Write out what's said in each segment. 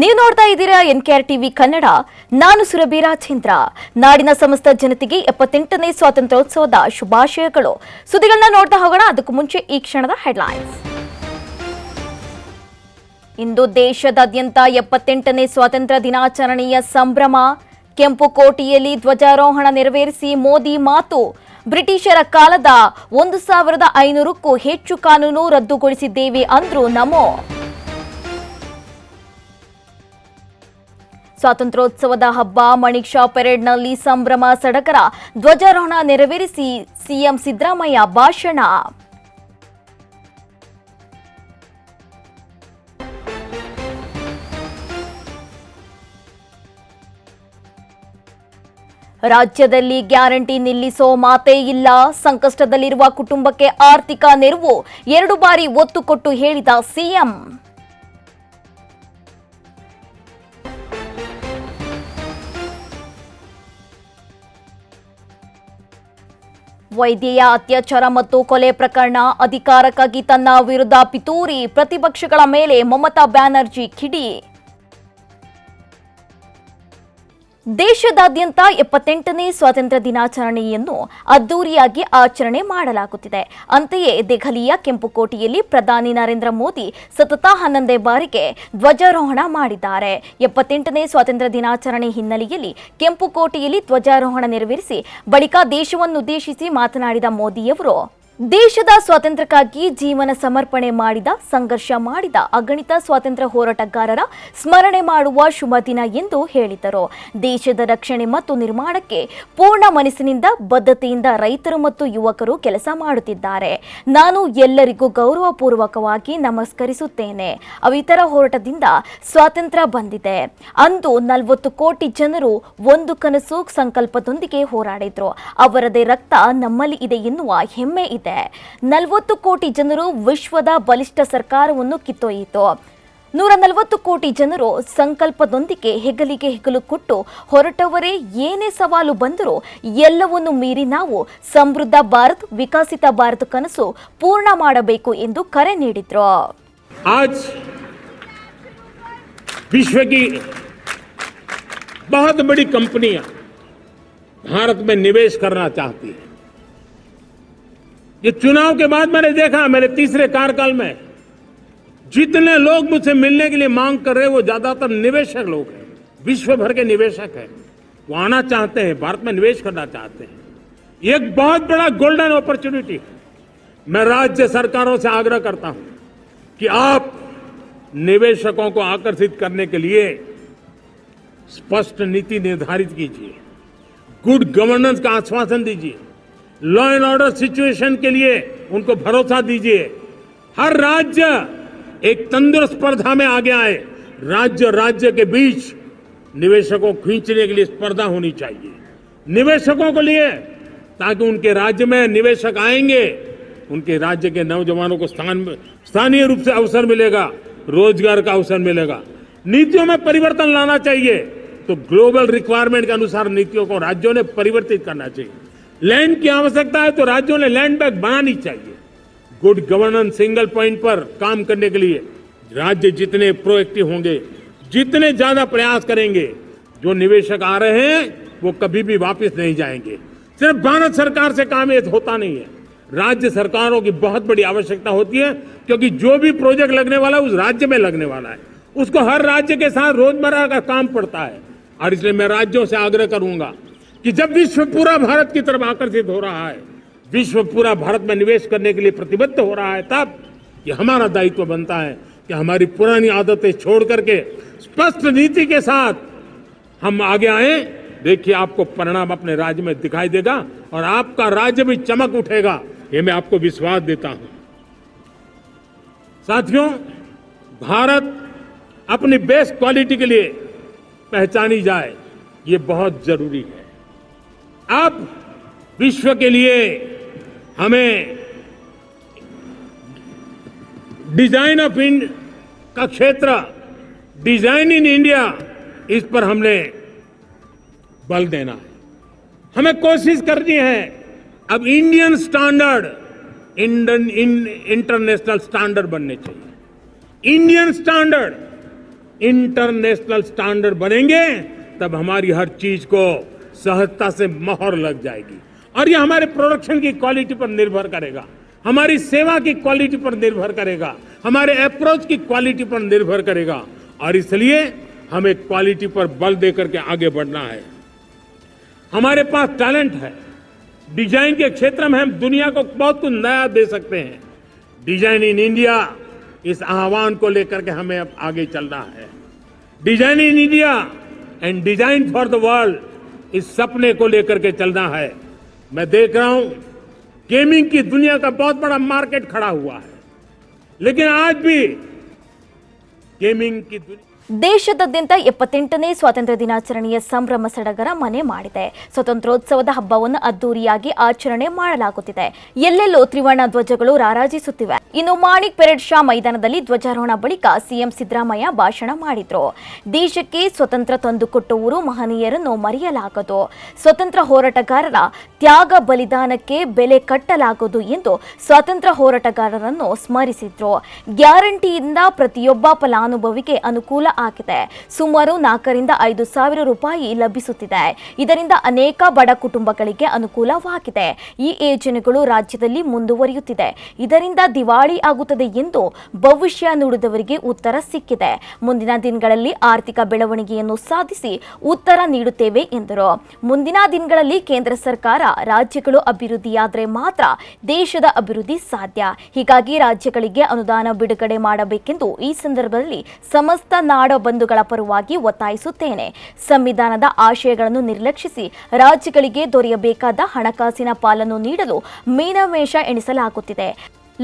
ನೀವು ನೋಡ್ತಾ ಇದ್ದೀರಾ ಎನ್ ಕೆ ಟಿವಿ ಕನ್ನಡ. ನಾನು ಸುರಭಿ ರಾಜೇಂದ್ರ ನಾಡಿನ ಸಮಸ್ತ ಜನತೆಗೆ ಎಪ್ಪತ್ತೆಂಟನೇ ಸ್ವಾತಂತ್ರ್ಯೋತ್ಸವದ ಶುಭಾಶಯಗಳು. ಸುದ್ದಿಗಳನ್ನ ನೋಡ್ತಾ ಹೋಗೋಣ, ಅದಕ್ಕೂ ಮುಂಚೆ ಈ ಕ್ಷಣದ ಹೆಡ್ಲೈನ್ಸ್ ಇಂದು ದೇಶದಾದ್ಯಂತ ಎಪ್ಪತ್ತೆಂಟನೇ ಸ್ವಾತಂತ್ರ್ಯ ದಿನಾಚರಣೆಯ ಸಂಭ್ರಮ. ಕೆಂಪು ಕೋಟೆಯಲ್ಲಿ ಧ್ವಜಾರೋಹಣ ನೆರವೇರಿಸಿ ಮೋದಿ ಮಾತು. ಬ್ರಿಟಿಷರ ಕಾಲದ ಒಂದು ಸಾವಿರದ ಐನೂರಕ್ಕೂ ಹೆಚ್ಚು ಕಾನೂನು ರದ್ದುಗೊಳಿಸಿದ್ದೇವೆ ಅಂದ್ರು ನಮೋ. ಸ್ವಾತಂತ್ರ್ಯೋತ್ಸವದ ಹಬ್ಬ, ಮಣಿಕ್ಷಾ ಪೆರೇಡ್ನಲ್ಲಿ ಸಂಭ್ರಮ ಸಡಕರ ಧ್ವಜಾರೋಹಣ ನೆರವೇರಿಸಿ ಸಿಎಂ ಸಿದ್ದರಾಮಯ್ಯ ಭಾಷಣ. ರಾಜ್ಯದಲ್ಲಿ ಗ್ಯಾರಂಟಿ ನಿಲ್ಲಿಸೋ ಮಾತೇ ಇಲ್ಲ. ಸಂಕಷ್ಟದಲ್ಲಿರುವ ಕುಟುಂಬಕ್ಕೆ ಆರ್ಥಿಕ ನೆರವು ಎರಡು ಬಾರಿ ಒತ್ತು ಕೊಟ್ಟು ಹೇಳಿದ ಸಿಎಂ. ವೈದ್ಯೆಯ ಅತ್ಯಾಚಾರ ಮತ್ತು ಕೊಲೆ ಪ್ರಕರಣ ಅಧಿಕಾರಕ್ಕಾಗಿ ತನ್ನ ವಿರುದ್ಧ ಪಿತೂರಿ ಪ್ರತಿಪಕ್ಷಗಳ ಮೇಲೆ ಮಮತಾ ಬ್ಯಾನರ್ಜಿ ಕಿಡಿ. ದೇಶದಾದ್ಯಂತ ಎಪ್ಪತ್ತೆಂಟನೇ ಸ್ವಾತಂತ್ರ್ಯ ದಿನಾಚರಣೆಯನ್ನು ಅದ್ದೂರಿಯಾಗಿ ಆಚರಣೆ ಮಾಡಲಾಗುತ್ತಿದೆ. ಅಂತೆಯೇ ದೆಹಲಿಯ ಕೆಂಪುಕೋಟೆಯಲ್ಲಿ ಪ್ರಧಾನಿ ನರೇಂದ್ರ ಮೋದಿ ಸತತ ಹನ್ನೊಂದೇ ಬಾರಿಗೆ ಧ್ವಜಾರೋಹಣ ಮಾಡಿದ್ದಾರೆ. ಎಪ್ಪತ್ತೆಂಟನೇ ಸ್ವಾತಂತ್ರ್ಯ ದಿನಾಚರಣೆ ಹಿನ್ನೆಲೆಯಲ್ಲಿ ಕೆಂಪುಕೋಟೆಯಲ್ಲಿ ಧ್ವಜಾರೋಹಣ ನೆರವೇರಿಸಿ ಬಳಿಕ ದೇಶವನ್ನುದ್ದೇಶಿಸಿ ಮಾತನಾಡಿದ ಮೋದಿಯವರು ದೇಶದ ಸ್ವಾತಂತ್ರ್ಯಕ್ಕಾಗಿ ಜೀವನ ಸಮರ್ಪಣೆ ಮಾಡಿದ, ಸಂಘರ್ಷ ಮಾಡಿದ ಅಗಣಿತ ಸ್ವಾತಂತ್ರ್ಯ ಹೋರಾಟಗಾರರ ಸ್ಮರಣೆ ಮಾಡುವ ಶುಭ ದಿನ ಎಂದು ಹೇಳಿದರು. ದೇಶದ ರಕ್ಷಣೆ ಮತ್ತು ನಿರ್ಮಾಣಕ್ಕೆ ಪೂರ್ಣ ಮನಸ್ಸಿನಿಂದ, ಬದ್ಧತೆಯಿಂದ ರೈತರು ಮತ್ತು ಯುವಕರು ಕೆಲಸ ಮಾಡುತ್ತಿದ್ದಾರೆ. ನಾನು ಎಲ್ಲರಿಗೂ ಗೌರವಪೂರ್ವಕವಾಗಿ ನಮಸ್ಕರಿಸುತ್ತೇನೆ. ಅವಿತರ ಹೋರಾಟದಿಂದ ಸ್ವಾತಂತ್ರ್ಯ ಬಂದಿದೆ. ಅಂದು ನಲವತ್ತು ಕೋಟಿ ಜನರು ಒಂದು ಕನಸು ಸಂಕಲ್ಪದೊಂದಿಗೆ ಹೋರಾಡಿದ್ರು. ಅವರದೇ ರಕ್ತ ನಮ್ಮಲ್ಲಿ ಇದೆ ಎನ್ನುವ ಹೆಮ್ಮೆ ಇದೆ. ನಲವತ್ತು ಕೋಟಿ ಜನರು ವಿಶ್ವದ ಬಲಿಷ್ಠ ಸರ್ಕಾರವನ್ನು ಕಿತ್ತೊಯ್ಯಿತು ನೂರ ನಲವತ್ತು ಕೋಟಿ ಜನರು ಸಂಕಲ್ಪದೊಂದಿಗೆ ಹೆಗಲಿಗೆ ಹೆಗಲು ಕೊಟ್ಟು ಹೊರಟವರೇ ಏನೇ ಸವಾಲು ಬಂದರೂ ಎಲ್ಲವನ್ನು ಮೀರಿ ನಾವು ಸಮೃದ್ಧ ಭಾರತ್ ವಿಕಸಿತ ಭಾರತ ಕನಸು ಪೂರ್ಣ ಮಾಡಬೇಕು ಎಂದು ಕರೆ ನೀಡಿದ್ರು आज विश्व की बहुत बड़ी कंपनियां भारत में निवेश करना चाहती हैं ये चुनाव के बाद मैंने देखा मेरे तीसरे कार्यकाल में जितने लोग मुझसे मिलने के लिए मांग कर रहे हैं, वो ज़्यादातर निवेशक लोग हैं। विश्व भर के निवेशक हैं। वो आना चाहते हैं, भारत में निवेश करना चाहते हैं। एक बहुत बड़ा गोल्डन अपॉर्चुनिटी है। मैं राज्य सरकारों से आग्रह करता हूँ कि आप निवेशकों को आकर्षित करने के लिए स्पष्ट नीति निर्धारित कीजिए। गुड गवर्नेंस का आश्वासन दीजिए। लॉ एंड ऑर्डर सिचुएशन के लिए उनको भरोसा दीजिए। हर राज्य एक तंदुरुस्त स्पर्धा में आगे आए। राज्य राज्य के बीच निवेशकों को खींचने के लिए स्पर्धा होनी चाहिए। निवेशकों को लिए, ताकि उनके राज्य में निवेशक आएँगे, उनके राज्य के नौजवानों को स्थान, स्थानीय रूप से अवसर मिलेगा, रोज़गार का अवसर मिलेगा। नीतियों में परिवर्तन लाना चाहिए। तो ग्लोबल रिक्वायरमेंट के अनुसार नीतियों को राज्यों ने परिवर्तित करना चाहिए। लैंड की आवश्यकता है तो राज्यों ने लैंड बैंक बनानी चाहिए। गुड गवर्नेंस सिंगल पॉइंट पर काम करने के लिए राज्य जितने प्रोएक्टिव होंगे, जितने ज़्यादा प्रयास करेंगे, जो निवेशक आ रहे हैं, वो कभी भी वापस नहीं जाएँगे। सिर्फ़ भारत सरकार से काम ये होता नहीं है। राज्य सरकारों की बहुत बड़ी आवश्यकता होती है, क्योंकि जो भी प्रोजेक्ट लगने वाला है, उस राज्य में लगने वाला है। उसको हर राज्य के साथ रोज़मर्रा का काम पड़ता है। और इसलिए मैं राज्यों से आग्रह करूँगा कि जब विश्व पूरा भारत की तरफ़ आकर्षित हो रहा है, विश्व पूरा भारत में निवेश करने के लिए प्रतिबद्ध हो रहा है, तब ये हमारा दायित्व बनता है कि हमारी पुरानी आदतें छोड़ करके स्पष्ट नीति के साथ हम आगे आए। देखिए, आपको परिणाम अपने राज्य में दिखाई देगा और आपका राज्य भी चमक उठेगा, ये मैं आपको विश्वास देता हूँ। साथियों, भारत अपनी बेस्ट क्वालिटी के लिए पहचानी जाए, ये बहुत ज़रूरी है। अब विश्व के लिए हमें डिज़ाइन ऑफ़ इंड का क्षेत्र, डिज़ाइन इन इंडिया, इस पर हमने बल देना है। हमें कोशिश करनी है। अब Indian standard Indian international standard बनने चाहिए। इंडियन स्टैंडर्ड, इंटरनेशनल स्टैंडर्ड बनेंगे, तब हमारी हर चीज़ को सहजता से मोहर लग जाएगी। और ये हमारे प्रोडक्शन की क्वालिटी पर निर्भर करेगा। हमारी सेवा की क्वालिटी पर निर्भर करेगा। हमारे अप्रोच की क्वालिटी पर निर्भर करेगा। और इसलिए हमें क्वालिटी पर बल देकर के आगे बढ़ना है। हमारे पास टैलेंट है। डिज़ाइन के क्षेत्र में हम दुनिया को बहुत कुछ नया दे सकते हैं। डिज़ाइन इन इंडिया इस आह्वान को लेकर के हमें अब आगे चलना है। Design in India and design for the world इस सपने को लेकर के चलना है। मैं देख रहा हूँ, गेमिंग की दुनिया का बहुत बड़ा मार्केट खड़ा हुआ है। लेकिन आज भी गेमिंग की दुनिया ದೇಶದಾದ್ಯಂತ ಎಪ್ಪತ್ತೆಂಟನೇ ಸ್ವಾತಂತ್ರ್ಯ ದಿನಾಚರಣೆಯ ಸಂಭ್ರಮ ಸಡಗರ ಮನೆ ಮಾಡಿದೆ. ಸ್ವಾತಂತ್ರ್ಯೋತ್ಸವದ ಹಬ್ಬವನ್ನು ಅದ್ದೂರಿಯಾಗಿ ಆಚರಣೆ ಮಾಡಲಾಗುತ್ತಿದೆ. ಎಲ್ಲೆಲ್ಲೋ ತ್ರಿವರ್ಣ ಧ್ವಜಗಳು ರಾರಾಜಿಸುತ್ತಿವೆ. ಇನ್ನು ಮಾಣಿಕ್ ಪೆರೇಡ್ ಶಾ ಮೈದಾನದಲ್ಲಿ ಧ್ವಜಾರೋಹಣ ಬಳಿಕ ಸಿಎಂ ಸಿದ್ದರಾಮಯ್ಯ ಭಾಷಣ ಮಾಡಿದ್ರು. ದೇಶಕ್ಕೆ ಸ್ವತಂತ್ರ ತಂದುಕೊಟ್ಟವರು ಮಹನೀಯರನ್ನು ಮರೆಯಲಾಗದು. ಸ್ವತಂತ್ರ ಹೋರಾಟಗಾರರ ತ್ಯಾಗ ಬಲಿದಾನಕ್ಕೆ ಬೆಲೆ ಕಟ್ಟಲಾಗದು ಎಂದು ಸ್ವಾತಂತ್ರ್ಯ ಹೋರಾಟಗಾರರನ್ನು ಸ್ಮರಿಸಿದ್ರು. ಗ್ಯಾರಂಟಿಯಿಂದ ಪ್ರತಿಯೊಬ್ಬ ಫಲಾನುಭವಿಗೆ ಅನುಕೂಲ ಆಗಿದೆ. ಸುಮಾರು ನಾಲ್ಕರಿಂದ ಐದು ಸಾವಿರ ರೂಪಾಯಿ ಲಭಿಸುತ್ತಿದೆ. ಇದರಿಂದ ಅನೇಕ ಬಡ ಕುಟುಂಬಗಳಿಗೆ ಅನುಕೂಲವಾಗಿದೆ. ಈ ಯೋಜನೆಗಳು ರಾಜ್ಯದಲ್ಲಿ ಮುಂದುವರಿಯುತ್ತಿದೆ. ಇದರಿಂದ ದಿವಾಳಿ ಆಗುತ್ತದೆ ಎಂದು ಭವಿಷ್ಯ ನುಡಿದವರಿಗೆ ಉತ್ತರ ಸಿಕ್ಕಿದೆ. ಮುಂದಿನ ದಿನಗಳಲ್ಲಿ ಆರ್ಥಿಕ ಬೆಳವಣಿಗೆಯನ್ನು ಸಾಧಿಸಿ ಉತ್ತರ ನೀಡುತ್ತೇವೆ ಎಂದರು. ಮುಂದಿನ ದಿನಗಳಲ್ಲಿ ಕೇಂದ್ರ ಸರ್ಕಾರ ರಾಜ್ಯಗಳು ಅಭಿವೃದ್ಧಿಯಾದರೆ ಮಾತ್ರ ದೇಶದ ಅಭಿವೃದ್ಧಿ ಸಾಧ್ಯ. ಹೀಗಾಗಿ ರಾಜ್ಯಗಳಿಗೆ ಅನುದಾನ ಬಿಡುಗಡೆ ಮಾಡಬೇಕೆಂದು ಈ ಸಂದರ್ಭದಲ್ಲಿ ಸಮಸ್ತ ನಾಡ ಬಂಧುಗಳ ಪರವಾಗಿ ಒತ್ತಾಯಿಸುತ್ತೇನೆ. ಸಂವಿಧಾನದ ಆಶಯಗಳನ್ನು ನಿರ್ಲಕ್ಷಿಸಿ ರಾಜ್ಯಗಳಿಗೆ ದೊರೆಯಬೇಕಾದ ಹಣಕಾಸಿನ ಪಾಲನ್ನು ನೀಡಲು ಮೀನಮೇಷ ಎಣಿಸಲಾಗುತ್ತಿದೆ.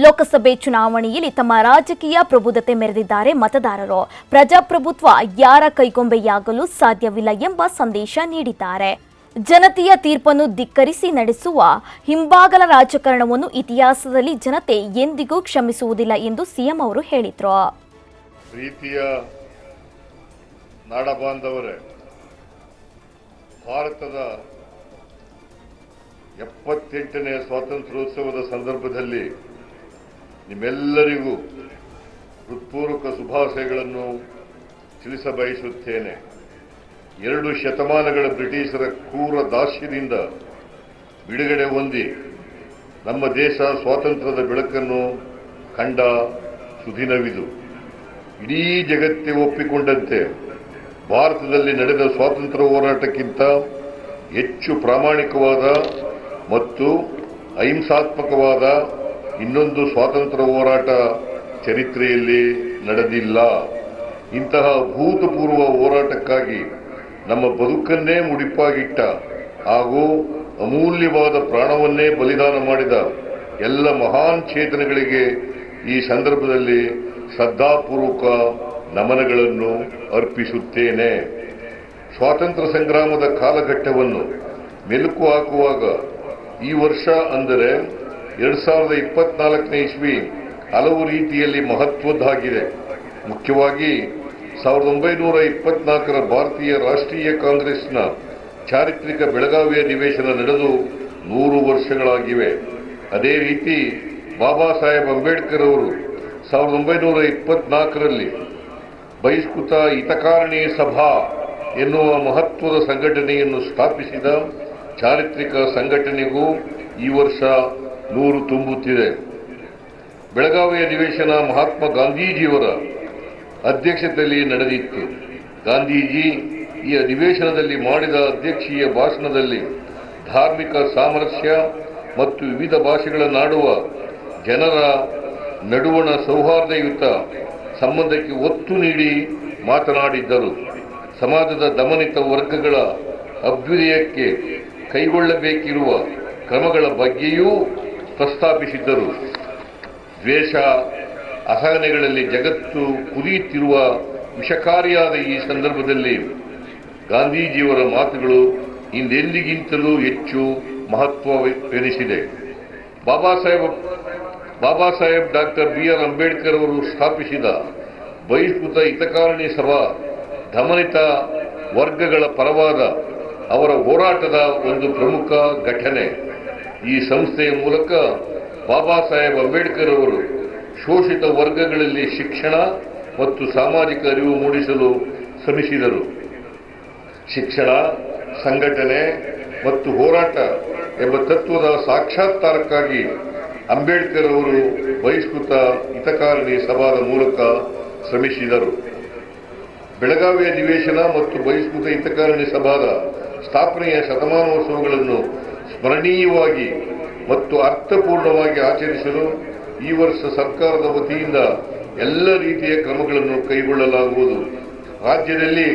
ಲೋಕಸಭೆ ಚುನಾವಣೆಯಲ್ಲಿ ತಮ್ಮ ರಾಜಕೀಯ ಪ್ರಬುದ್ಧತೆ ಮೆರೆದಿದ್ದಾರೆ ಮತದಾರರು. ಪ್ರಜಾಪ್ರಭುತ್ವ ಯಾರ ಕೈಗೊಂಬೆಯಾಗಲು ಸಾಧ್ಯವಿಲ್ಲ ಎಂಬ ಸಂದೇಶ ನೀಡಿದ್ದಾರೆ. ಜನತೆಯ ತೀರ್ಪನ್ನು ಧಿಕ್ಕರಿಸಿ ನಡೆಸುವ ಹಿಂಬಾಗಲ ರಾಜಕಾರಣವನ್ನು ಇತಿಹಾಸದಲ್ಲಿ ಜನತೆ ಎಂದಿಗೂ ಕ್ಷಮಿಸುವುದಿಲ್ಲ ಎಂದು ಸಿಎಂ ಅವರು ಹೇಳಿದರು. ಪ್ರೀತಿಯ ನಾಡಬಾಂಧವರೇ, ಭಾರತದ ಎಪ್ಪತ್ತೆಂಟನೇ ಸ್ವಾತಂತ್ರ್ಯೋತ್ಸವದ ಸಂದರ್ಭದಲ್ಲಿ ನಿಮ್ಮೆಲ್ಲರಿಗೂ ಹೃತ್ಪೂರ್ವಕ ಶುಭಾಶಯಗಳನ್ನು ತಿಳಿಸಬಯಸುತ್ತೇನೆ. ಎರಡು ಶತಮಾನಗಳ ಬ್ರಿಟಿಷರ ಕ್ರೂರ ದಾಸ್ಯದಿಂದ ಬಿಡುಗಡೆ ಹೊಂದಿ ನಮ್ಮ ದೇಶ ಸ್ವಾತಂತ್ರ್ಯದ ಬೆಳಕನ್ನು ಕಂಡ ಸುದಿನವಿದು. ಇಡೀ ಜಗತ್ತೇ ಒಪ್ಪಿಕೊಂಡಂತೆ ಭಾರತದಲ್ಲಿ ನಡೆದ ಸ್ವಾತಂತ್ರ್ಯ ಹೋರಾಟಕ್ಕಿಂತ ಹೆಚ್ಚು ಪ್ರಾಮಾಣಿಕವಾದ ಮತ್ತು ಅಹಿಂಸಾತ್ಮಕವಾದ ಇನ್ನೊಂದು ಸ್ವಾತಂತ್ರ್ಯ ಹೋರಾಟ ಚರಿತ್ರೆಯಲ್ಲಿ ನಡೆದಿಲ್ಲ. ಇಂತಹ ಭೂತಪೂರ್ವ ಹೋರಾಟಕ್ಕಾಗಿ ನಮ್ಮ ಬದುಕನ್ನೇ ಮುಡಿಪಾಗಿಟ್ಟ ಹಾಗೂ ಅಮೂಲ್ಯವಾದ ಪ್ರಾಣವನ್ನೇ ಬಲಿದಾನ ಮಾಡಿದ ಎಲ್ಲ ಮಹಾನ್ ಚೇತನಗಳಿಗೆ ಈ ಸಂದರ್ಭದಲ್ಲಿ ಶ್ರದ್ಧಾಪೂರ್ವಕ ನಮನಗಳನ್ನು ಅರ್ಪಿಸುತ್ತೇನೆ. ಸ್ವಾತಂತ್ರ್ಯ ಸಂಗ್ರಾಮದ ಕಾಲಘಟ್ಟವನ್ನು ಮೆಲುಕು ಹಾಕುವಾಗ ಈ ವರ್ಷ ಅಂದರೆ ಎರಡ್ ಸಾವಿರದ ಇಪ್ಪತ್ನಾಲ್ಕನೇ ಇಸ್ವಿ ಹಲವು ರೀತಿಯಲ್ಲಿ ಮಹತ್ವದ್ದಾಗಿದೆ. ಮುಖ್ಯವಾಗಿ ಸಾವಿರದ ಒಂಬೈನೂರ ಇಪ್ಪತ್ನಾಲ್ಕರ ಭಾರತೀಯ ರಾಷ್ಟ್ರೀಯ ಕಾಂಗ್ರೆಸ್ನ ಚಾರಿತ್ರಿಕ ಬೆಳಗಾವಿಯ ನಿವೇಶನ ನಡೆದು ನೂರು ವರ್ಷಗಳಾಗಿವೆ. ಅದೇ ರೀತಿ ಬಾಬಾ ಸಾಹೇಬ್ ಅಂಬೇಡ್ಕರ್ ಅವರು ಸಾವಿರದ ಒಂಬೈನೂರ ಇಪ್ಪತ್ನಾಲ್ಕರಲ್ಲಿ ಬಹಿಷ್ಕೃತ ಹಿತಕಾರಣಿ ಸಭಾ ಎನ್ನುವ ಮಹತ್ವದ ಸಂಘಟನೆಯನ್ನು ಸ್ಥಾಪಿಸಿದ ಚಾರಿತ್ರಿಕ ಸಂಘಟನೆಗೂ ಈ ವರ್ಷ ನೂರು ತುಂಬುತ್ತಿದೆ. ಬೆಳಗಾವಿ ಅಧಿವೇಶನ ಮಹಾತ್ಮ ಗಾಂಧೀಜಿಯವರ ಅಧ್ಯಕ್ಷತೆಯಲ್ಲಿ ನಡೆದಿತ್ತು. ಗಾಂಧೀಜಿ ಈ ಅಧಿವೇಶನದಲ್ಲಿ ಮಾಡಿದ ಅಧ್ಯಕ್ಷೀಯ ಭಾಷಣದಲ್ಲಿ ಧಾರ್ಮಿಕ ಸಾಮರಸ್ಯ ಮತ್ತು ವಿವಿಧ ಭಾಷೆಗಳನ್ನಾಡುವ ಜನರ ನಡುವಣ ಸೌಹಾರ್ದಯುತ ಸಂಬಂಧಕ್ಕೆ ಒತ್ತು ನೀಡಿ ಮಾತನಾಡಿದ್ದರು. ಸಮಾಜದ ದಮನಿತ ವರ್ಗಗಳ ಅಭ್ಯುದಯಕ್ಕೆ ಕೈಗೊಳ್ಳಬೇಕಿರುವ ಕ್ರಮಗಳ ಬಗ್ಗೆಯೂ ಪ್ರಸ್ತಾಪಿಸಿದ್ದರು. ದ್ವೇಷ, ಅಸಹನೆಗಳಲ್ಲಿ ಜಗತ್ತು ಕುದಿಯುತ್ತಿರುವ ವಿಷಕಾರಿಯಾದ ಈ ಸಂದರ್ಭದಲ್ಲಿ ಗಾಂಧೀಜಿಯವರ ಮಾತುಗಳು ಇಂದೆಂದಿಗಿಂತಲೂ ಹೆಚ್ಚು ಮಹತ್ವವೆನಿಸಿದೆ. Baba Saheb Baba Saheb doctor B R Ambedkar ಅವರು ಸ್ಥಾಪಿಸಿದ ಬಹಿಷ್ಕೃತ ಹಿತಕಾರಣಿ ಸಭಾ ದಮನಿತ ವರ್ಗಗಳ ಪರವಾದ ಅವರ ಹೋರಾಟದ ಒಂದು ಪ್ರಮುಖ ಘಟನೆ. ಈ ಸಂಸ್ಥೆಯ ಮೂಲಕ ಬಾಬಾ ಸಾಹೇಬ್ ಅಂಬೇಡ್ಕರ್ ಅವರು ಶೋಷಿತ ವರ್ಗಗಳಲ್ಲಿ ಶಿಕ್ಷಣ ಮತ್ತು ಸಾಮಾಜಿಕ ಅರಿವು ಮೂಡಿಸಲು ಶ್ರಮಿಸಿದರು. ಶಿಕ್ಷಣ, ಸಂಘಟನೆ ಮತ್ತು ಹೋರಾಟ ಎಂಬ ತತ್ವದ ಸಾಕ್ಷಾತ್ಕಾರಕ್ಕಾಗಿ ಅಂಬೇಡ್ಕರ್ ಅವರು ಬಹಿಷ್ಕೃತ ಹಿತಕಾರಣಿ ಸಭಾದ ಮೂಲಕ ಶ್ರಮಿಸಿದರು. ಬೆಳಗಾವಿಯ ನಿವೇಶನ ಮತ್ತು ಬಹಿಷ್ಕೃತ ಹಿತಕಾರಣಿ ಸಭಾದ ಸ್ಥಾಪನೆಯ ಶತಮಾನೋತ್ಸವಗಳನ್ನು ಸ್ಮರಣೀಯವಾಗಿ ಮತ್ತು ಅರ್ಥಪೂರ್ಣವಾಗಿ ಆಚರಿಸಲು ಈ ವರ್ಷ ಸರ್ಕಾರದ ವತಿಯಿಂದ ಎಲ್ಲ ರೀತಿಯ ಕ್ರಮಗಳನ್ನು ಕೈಗೊಳ್ಳಲಾಗುವುದು. ರಾಜ್ಯದಲ್ಲಿ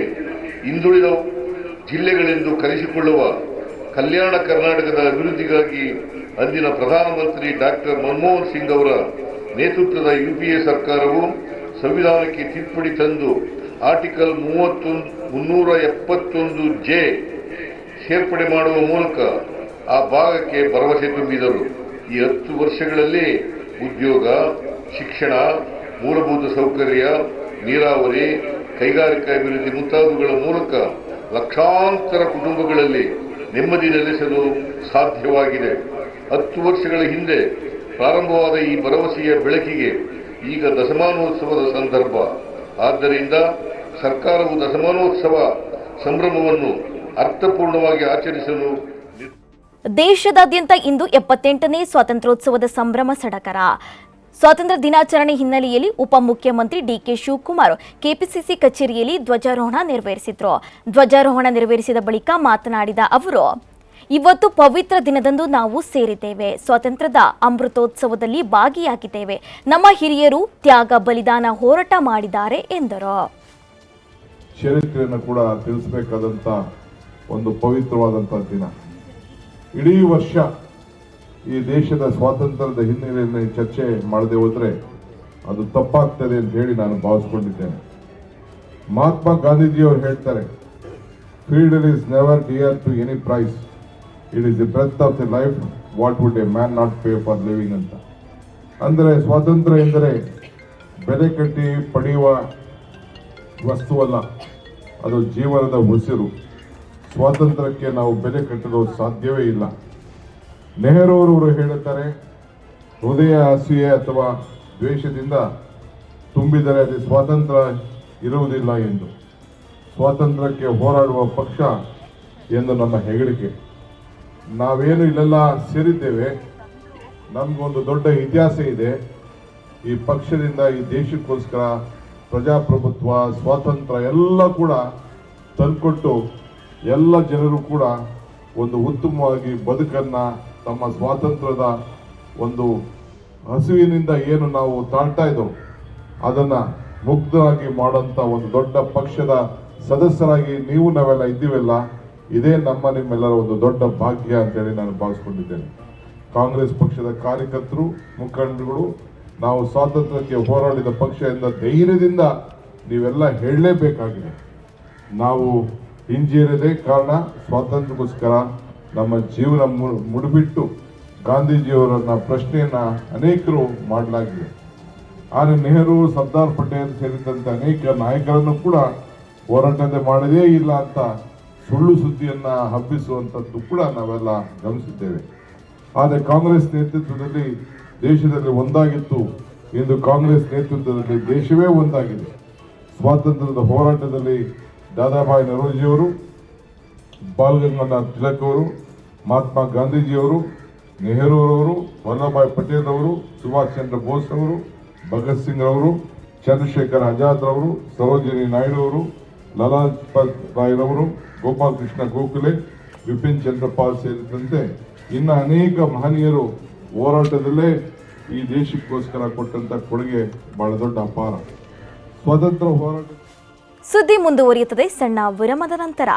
ಹಿಂದುಳಿದ ಜಿಲ್ಲೆಗಳೆಂದು ಕರೆಸಿಕೊಳ್ಳುವ ಕಲ್ಯಾಣ ಕರ್ನಾಟಕದ ಅಭಿವೃದ್ಧಿಗಾಗಿ ಅಂದಿನ ಪ್ರಧಾನಮಂತ್ರಿ ಡಾಕ್ಟರ್ ಮನಮೋಹನ್ ಸಿಂಗ್ ಅವರ ನೇತೃತ್ವದ ಯುಪಿಎ ಸರ್ಕಾರವು ಸಂವಿಧಾನಕ್ಕೆ ತಿದ್ದುಪಡಿ ತಂದು ಆರ್ಟಿಕಲ್ ಮೂವತ್ತೊಂದು, ಮುನ್ನೂರ ಎಪ್ಪತ್ತೊಂದು ಜೆ ಸೇರ್ಪಡೆ ಮಾಡುವ ಮೂಲಕ ಆ ಭಾಗಕ್ಕೆ ಭರವಸೆ ತುಂಬಿದರು. ಈ ಹತ್ತು ವರ್ಷಗಳಲ್ಲಿ ಉದ್ಯೋಗ, ಶಿಕ್ಷಣ, ಮೂಲಭೂತ ಸೌಕರ್ಯ, ನೀರಾವರಿ, ಕೈಗಾರಿಕಾ ಅಭಿವೃದ್ಧಿ ಮುಂತಾದವುಗಳ ಮೂಲಕ ಲಕ್ಷಾಂತರ ಕುಟುಂಬಗಳಲ್ಲಿ ನೆಮ್ಮದಿ ನೆಲೆಸಲು ಸಾಧ್ಯವಾಗಿದೆ. ಹತ್ತು ವರ್ಷಗಳ ಹಿಂದೆ ಪ್ರಾರಂಭವಾದ ಈ ಭರವಸೆಯ ಬೆಳಕಿಗೆ ಈಗ ದಶಮಾನೋತ್ಸವದ ಸಂದರ್ಭ. ಆದ್ದರಿಂದ ಸರ್ಕಾರವು ದಶಮಾನೋತ್ಸವ ಸಂಭ್ರಮವನ್ನು ಅರ್ಥಪೂರ್ಣವಾಗಿ ಆಚರಿಸಲು ದೇಶದಾದ್ಯಂತ ಇಂದು ಎಪ್ಪತ್ತೆಂಟನೇ ಸ್ವಾತಂತ್ರ್ಯೋತ್ಸವದ ಸಂಭ್ರಮ ಸಡಕರ ಸ್ವಾತಂತ್ರ್ಯ ದಿನಾಚರಣೆ ಹಿನ್ನೆಲೆಯಲ್ಲಿ ಉಪಮುಖ್ಯಮಂತ್ರಿ ಡಿಕೆ ಶಿವಕುಮಾರ್ ಕೆಪಿಸಿಸಿ ಕಚೇರಿಯಲ್ಲಿ ಧ್ವಜಾರೋಹಣ ನೆರವೇರಿಸಿದ್ರು. ಧ್ವಜಾರೋಹಣ ನೆರವೇರಿಸಿದ ಬಳಿಕ ಮಾತನಾಡಿದ ಅವರು ಇವತ್ತು ಪವಿತ್ರ ದಿನದಂದು ನಾವು ಸೇರಿದ್ದೇವೆ. ಸ್ವಾತಂತ್ರ್ಯದ ಅಮೃತೋತ್ಸವದಲ್ಲಿ ಭಾಗಿಯಾಗಿದ್ದೇವೆ. ನಮ್ಮ ಹಿರಿಯರು ತ್ಯಾಗ ಬಲಿದಾನ ಹೋರಾಟ ಮಾಡಿದ್ದಾರೆ ಎಂದರು. ಚರಿತ್ರೆಯನ್ನು ಕೂಡ ತಿಳಿಸಬೇಕಾದಂಥ ಒಂದು ಪವಿತ್ರವಾದಂಥ ದಿನ. ಇಡೀ ವರ್ಷ ಈ ದೇಶದ ಸ್ವಾತಂತ್ರ್ಯದ ಹಿನ್ನೆಲೆಯಲ್ಲಿ ಚರ್ಚೆ ಮಾಡದೆ ಹೋದರೆ ಅದು ತಪ್ಪಾಗ್ತದೆ ಅಂತ ಹೇಳಿ ನಾನು ಭಾವಿಸ್ಕೊಂಡಿದ್ದೇನೆ. ಮಹಾತ್ಮ ಗಾಂಧೀಜಿಯವರು ಹೇಳ್ತಾರೆ freedom is never dear to any price it is the breath of the life what would a man not pay for living ಅಂತ? ಅಂದರೆ ಸ್ವಾತಂತ್ರ್ಯ ಎಂದರೆ ಬೆಲೆ ಕಟ್ಟಿ ಪಡೆಯುವ ವಸ್ತುವಲ್ಲ ಅದು ಜೀವನದ ಉಸಿರು. ಸ್ವಾತಂತ್ರ್ಯಕ್ಕೆ ನಾವು ಬೆಲೆ ಕಟ್ಟಲು ಸಾಧ್ಯವೇ ಇಲ್ಲ. ನೆಹರೂರವರು ಹೇಳುತ್ತಾರೆ, ಹೃದಯ ಅಸೂಯೆ ಅಥವಾ ದ್ವೇಷದಿಂದ ತುಂಬಿದರೆ ಅದು ಸ್ವಾತಂತ್ರ್ಯ ಇರುವುದಿಲ್ಲ ಎಂದು. ಸ್ವಾತಂತ್ರ್ಯಕ್ಕೆ ಹೋರಾಡುವ ಪಕ್ಷ ಎಂದು ನಮ್ಮ ಹೆಗ್ಗಳಿಕೆ. ನಾವೇನು ಇಲ್ಲೆಲ್ಲ ಸೇರಿದ್ದೇವೆ. ನಮಗೊಂದು ದೊಡ್ಡ ಇತಿಹಾಸ ಇದೆ. ಈ ಪಕ್ಷದಿಂದ ಈ ದೇಶಕ್ಕೋಸ್ಕರ ಪ್ರಜಾಪ್ರಭುತ್ವ, ಸ್ವಾತಂತ್ರ್ಯ ಎಲ್ಲ ಕೂಡ ತಂದುಕೊಟ್ಟು ಎಲ್ಲ ಜನರು ಕೂಡ ಒಂದು ಉತ್ತಮವಾಗಿ ಬದುಕನ್ನ, ತಮ್ಮ ಸ್ವಾತಂತ್ರ್ಯದ ಒಂದು ಹಸುವಿನಿಂದ ಏನು ನಾವು ತಾಳ್ತಾ ಇದ್ದೋ ಅದನ್ನ ಮುಗ್ಧರಾಗಿ ಮಾಡೋಂಥ ಒಂದು ದೊಡ್ಡ ಪಕ್ಷದ ಸದಸ್ಯರಾಗಿ ನೀವು ನಾವೆಲ್ಲ ಇದ್ದೀವಲ್ಲ. ಇದೇ ನಮ್ಮ ನಿಮ್ಮೆಲ್ಲರ ಒಂದು ದೊಡ್ಡ ಭಾಗ್ಯ ಅಂತೇಳಿ ನಾನು ಭಾವಿಸ್ಕೊಂಡಿದ್ದೇನೆ. ಕಾಂಗ್ರೆಸ್ ಪಕ್ಷದ ಕಾರ್ಯಕರ್ತರು, ಮುಖಂಡರುಗಳು, ನಾವು ಸ್ವಾತಂತ್ರ್ಯಕ್ಕೆ ಹೋರಾಡಿದ ಪಕ್ಷ ಎಂದ ಧೈರ್ಯದಿಂದ ನೀವೆಲ್ಲ ಹೇಳಲೇಬೇಕಾಗಿದೆ. ನಾವು ಹಿಂಜರಿಯದೇ ಕಾರಣ, ಸ್ವಾತಂತ್ರ್ಯಕ್ಕೋಸ್ಕರ ನಮ್ಮ ಜೀವನ ಮುಡಿಬಿಟ್ಟು ಗಾಂಧೀಜಿಯವರನ್ನ ಪ್ರಶ್ನೆಯನ್ನ ಅನೇಕರು ಮಾಡಲಾಗಿದೆ. ಆದರೆ ನೆಹರು, ಸರ್ದಾರ್ ಪಟೇಲ್ ಸೇರಿದಂತೆ ಅನೇಕ ನಾಯಕರನ್ನು ಕೂಡ ಹೋರಾಟದ ಮಾಡದೇ ಇಲ್ಲ ಅಂತ ಸುಳ್ಳು ಸುದ್ದಿಯನ್ನ ಹಬ್ಬಿಸುವಂಥದ್ದು ಕೂಡ ನಾವೆಲ್ಲ ಗಮನಿಸಿದ್ದೇವೆ ಆದರೆ ಕಾಂಗ್ರೆಸ್ ನೇತೃತ್ವದಲ್ಲಿ ದೇಶದಲ್ಲಿ ಒಂದಾಗಿತ್ತು. ಇಂದು ಕಾಂಗ್ರೆಸ್ ನೇತೃತ್ವದಲ್ಲಿ ದೇಶವೇ ಒಂದಾಗಿದೆ. ಸ್ವಾತಂತ್ರ್ಯದ ಹೋರಾಟದಲ್ಲಿ ದಾದಾಬಾಯಿ ನರೋಜಿಯವರು ಬಾಲ್ ಗಂಗಾಧರ್ ತಿಲಕ್ ಅವರು, ಮಹಾತ್ಮ ಗಾಂಧೀಜಿಯವರು, ನೆಹರೂರವರು ವಲ್ಲಭಾಯ್ ಪಟೇಲ್ ಅವರು, ಸುಭಾಷ್ ಚಂದ್ರ ಬೋಸ್ ಅವರು, ಭಗತ್ ಸಿಂಗ್ ಅವರು, ಚಂದ್ರಶೇಖರ್ ಆಜಾದ್ ಅವರು, ಸರೋಜಿನಿ ನಾಯ್ಡು ಅವರು ಲಲಾಜ್ ರಾಯ್ ಗೋಪಾಲ್ ಕೃಷ್ಣ ಗೋಖಲೆ, ಬಿಪಿನ್ ಚಂದ್ರಪಾಲ್ ಸೇರಿದಂತೆ ಇನ್ನು ಅನೇಕ ಮಹನೀಯರು ಹೋರಾಟದಲ್ಲೇ ಈ ದೇಶಕ್ಕೋಸ್ಕರ ಕೊಟ್ಟಂತ ಕೊಡುಗೆ ಬಹಳ ದೊಡ್ಡ ಅಪಾರ. ಸ್ವತಂತ್ರ ಹೋರಾಟ ಸುದ್ದಿ ಮುಂದುವರಿಯುತ್ತದೆ. ಸಣ್ಣ ವಿರಮದ ನಂತರ